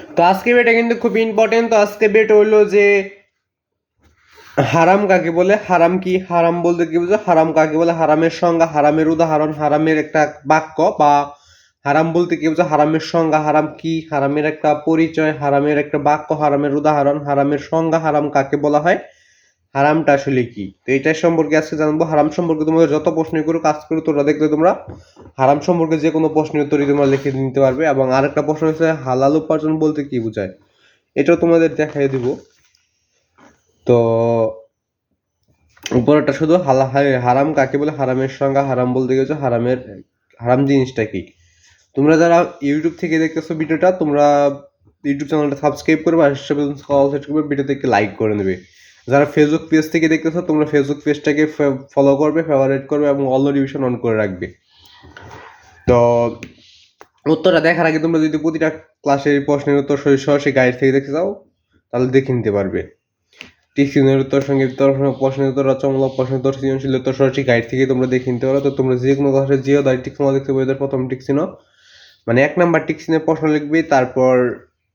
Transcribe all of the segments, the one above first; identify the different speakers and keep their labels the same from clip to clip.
Speaker 1: তো আজকে এটা কিন্তু খুব ইম্পর্টেন্ট তো আজকে বেট হইল যে হারাম কাকে বলে? হারাম কি? হারাম বলতে কি বুঝো? হারাম কাকে বলে? হারামের সংজ্ঞা, হারামের উদাহরণ, হারামের একটা বাক্য বা হারাম বলতে কি বুঝো? হারামের সংজ্ঞা, হারাম কি? হারামের একটা পরিচয়, হারামের একটা বাক্য, হারামের উদাহরণ, হারামের সংজ্ঞা হারাম কাকে বলা হয়? হারামটা আসলে কি? তো এটা সম্পর্কে আজকে জানব। হারাম সম্পর্কে তোমাদের যত প্রশ্ন করো কাজ করো তোমরা দেখলে তোমরা হারাম সম্পর্কে যে কোনো প্রশ্নের উত্তরই তোমরা লিখে নিতে পারবে এবং আরেকটা প্রশ্ন হচ্ছে হালাল উপার্জন বলতে কি বোঝায়? এটাও তোমাদের দেখাই দিব। তো উপরটা শুধু হালা হারাম কাকে বলে? হারামের সংজ্ঞা, হারাম বলতে গেছো হারামের, হারাম জিনিসটা কি? তোমরা যারা ইউটিউব থেকে দেখতেছো ভিডিওটা, তোমরা ইউটিউব চ্যানেলটা সাবস্ক্রাইব করবে আর সেট করবে, ভিডিওতে লাইক করে নেবে। যারা ফেসবুক পেজ থেকে দেখতেছো, তোমরা ফেসবুক পেজটাকে ফলো করবে ফেভারিট করবে এবং অল নোটিফিকেশন অন করে রাখবে। তো উত্তরটা দেখার আগে তোমরা যদি প্রতিটা ক্লাসের প্রশ্নের উত্তর সহি সরাসরি গাইড থেকে দেখতে চাও তাহলে দেখে নিতে পারবে। টিক্সিনের উত্তর সংগীত উত্তর প্রশ্নের উত্তর রচনামূলক প্রশ্নের উত্তর সৃজনশীল উত্তর সরাসরি গাইড থেকে তোমরা দেখে নিতে পারো। তো তোমরা যে কোনো ক্লাসে জিও দায় টিক্সিনো দেখতে পাবে এদের প্রথম টিক্সিনো মানে এক নাম্বার টিক্সিনের প্রশ্ন লিখবে, তারপর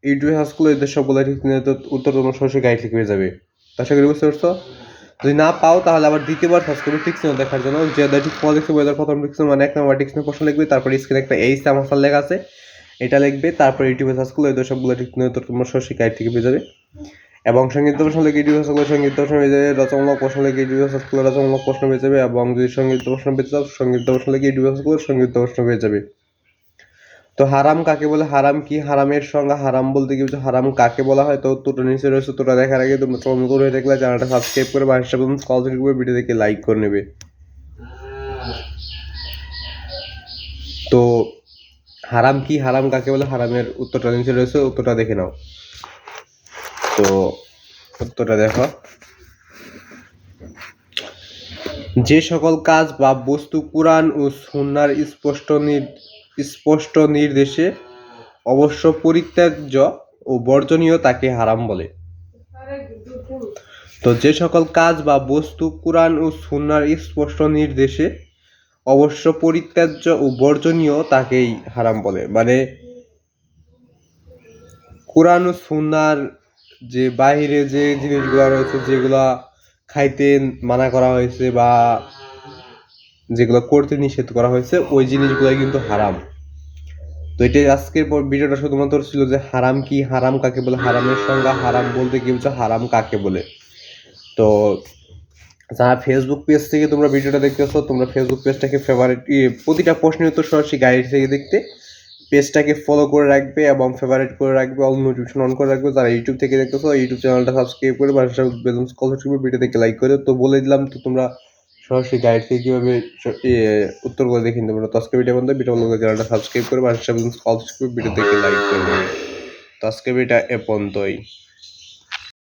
Speaker 1: ইউটিউব হাসগুলো এদের সবগুলো টিক্সিনের উত্তর তোমরা সরাসরি গাইড থেকে পেয়ে যাবে। আশা করি বুঝতে পারছ? যদি না পাও তাহলে আবার দ্বিতীয়বার সার্চ করবে টিক্সিনো দেখার জন্য। যে টিক্সিনো দেখতে পাবে এদের প্রথম টিক্সিনো মানে এক নাম্বার টিক্সিনের প্রশ্ন লিখবে, তারপর স্ক্রিনে একটা এইচ আমার লেখা আছে, এটা লিখবে, তারপর ইউটিউবে সার্চ করলে এদের সবগুলো টিক্সিনের উত্তর তোমরা সরাসরি গাইড থেকে পেয়ে যাবে। এবং সংগীত প্রশ্ন লেগে ইউটিউবে সার্চ করলে সংগীত প্রশ্ন পেয়ে যাবে, রচনামূলক প্রশ্ন লেগে ইউটিউবে সার্চ করলে রচনামূলক প্রশ্ন পেয়ে যাবে, এবং যদি সংগীত প্রশ্ন পেতে চাও সংগীত প্রশ্ন লেগে ইউটিউবে সার্চ করলে সংগীত প্রশ্ন পেয়ে যাবে। তো হারাম কাকে বলে? হারাম কি? হারামের সঙ্গে হারাম বলতে কি হারাম কাকে বলা হয়? তো উত্তরটা নিচে রয়েছে তোরা দেখার আগে তোমরা চলন করে দেখলে চ্যানেলটা সাবস্ক্রাইব করে বা হিসাবে কল করে ভিডিও দেখে লাইক করে নেবে। তো হারাম কি? হারাম কাকে বলে? হারামের উত্তরটা নিচে রয়েছে, উত্তরটা দেখে নাও। তো উত্তরটা দেখো। যে সকল কাজ বা বস্তু কোরআন ও সুন্নার স্পষ্ট স্পষ্ট নির্দেশে অবশ্য পরিত্যাজ্য ও বর্জনীয় তাকে হারাম বলে। তো যে সকল কাজ বা বস্তু কোরআন ও সুন্নার স্পষ্ট নির্দেশে অবশ্য পরিত্যাজ্য ও বর্জনীয় তাকেই হারাম বলে। মানে কোরআন ও সুন্নার যে বাহিরে যে জিনিসগুলো রয়েছে, যেগুলা খাইতে মানা করা হয়েছে বা যেগুলো করতে নিষেধ করা হয়েছে, ওই জিনিসগুলো কিন্তু হারাম। তো এটাই আজকের পর ভিডিওটা শুধুমাত্র ছিল যে হারাম কি, হারাম কাকে বলে, হারামের সংজ্ঞা, হারাম বলতে কি বুঝছ, হারাম কাকে বলে। তো যারা ফেসবুক পেজ থেকে তোমরা ভিডিওটা দেখতেছো, তোমরা ফেসবুক পেজটাকে ফেভারিট প্রতিটা প্রশ্নের উত্তর সরাসরি গাইড থেকে দেখতে পেজটাকে ফলো করে রাখবে এবং ফেভারিট করে রাখবে অল নোটিফিকেশন অন করে রাখবে। যারা ইউটিউব থেকে দেখতেছো ইউটিউব চ্যানেলটা সাবস্ক্রাইব করে বা বেতন কল ভিডিও দেখে লাইক করে। তো বলে দিলাম, তো তোমরা সরাসরি গাইড থেকে কীভাবে উত্তর করে দেখে নিতে পারো? তস্কে ভিডিও বন্ধু ভিডিও বন্ধু চ্যানেলটা সাবস্ক্রাইব করে বা সাবস্ক্রাইব ভিডিও লাইক এ পর্যন্তই।